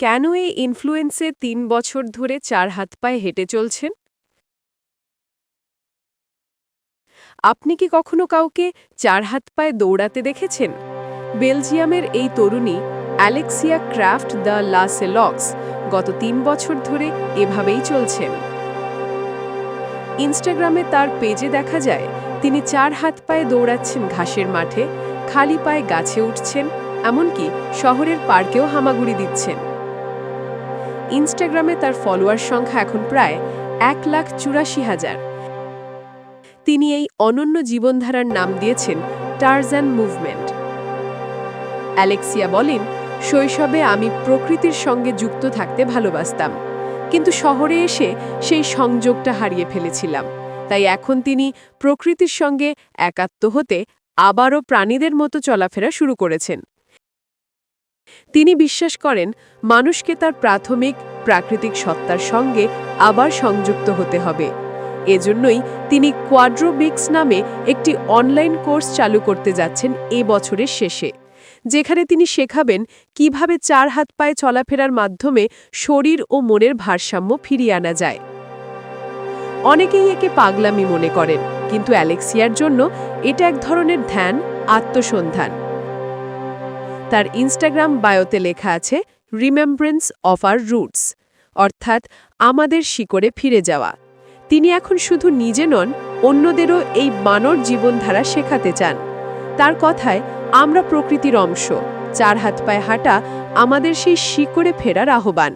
কেন এই ইনফ্লুয়েন্সে তিন বছর ধরে চার হাত পায়ে হেঁটে চলছেন? আপনি কি কখনো কাউকে চার হাত পায়ে দৌড়াতে দেখেছেন? বেলজিয়ামের এই তরুণী অ্যালেক্সিয়া ক্রাফট দ্য লাসেলক্স গত তিন বছর ধরে এভাবেই চলছেন। ইনস্টাগ্রামে তার পেজে দেখা যায়, তিনি চার হাত পায়ে দৌড়াচ্ছেন ঘাসের মাঠে, খালি পায়ে গাছে উঠছেন, এমনকি শহরের পার্কেও হামাগুড়ি দিচ্ছেন। ইনস্টাগ্রামে তার ফলোয়ার সংখ্যা এখন প্রায় এক লাখ চুরাশি হাজার। তিনি এই অনন্য জীবনধারার নাম দিয়েছেন টার্জান মুভমেন্ট অ্যালেক্সিয়া বলেন, শৈশবে আমি প্রকৃতির সঙ্গে যুক্ত থাকতে ভালোবাসতাম, কিন্তু শহরে এসে সেই সংযোগটা হারিয়ে ফেলেছিলাম। তাই এখন তিনি প্রকৃতির সঙ্গে একাত্ম হতে আবারও প্রাণীদের মতো চলাফেরা শুরু করেছেন। তিনি বিশ্বাস করেন, মানুষকে তার প্রাথমিক, প্রাকৃতিক সত্তার সঙ্গে আবার সংযুক্ত হতে হবে। এজন্যই তিনি কোয়াড্রোবিক্স নামে একটি অনলাইন কোর্স চালু করতে যাচ্ছেন এ বছরের শেষে, যেখানে তিনি শেখাবেন কীভাবে চার হাত পায়ে চলাফেরার মাধ্যমে শরীর ও মনের ভারসাম্য ফিরিয়ে আনা যায়। অনেকেই একে পাগলামি মনে করেন, কিন্তু অ্যালেক্সিয়ার জন্য এটা এক ধরনের ধ্যান, আত্মসন্ধান। তার ইনস্টাগ্রাম বায়োতে লেখা আছে রিমেম্ব্রেন্স অফ আর রুটস অর্থাৎ আমাদের শিকড়ে ফিরে যাওয়া। তিনি এখন শুধু নিজে নন, অন্যদেরও এই বানর জীবনধারা শেখাতে চান। তার কথায়, আমরা প্রকৃতির অংশ। চার হাত পায়ে হাঁটা আমাদের সেই শিকড়ে ফেরার আহ্বান।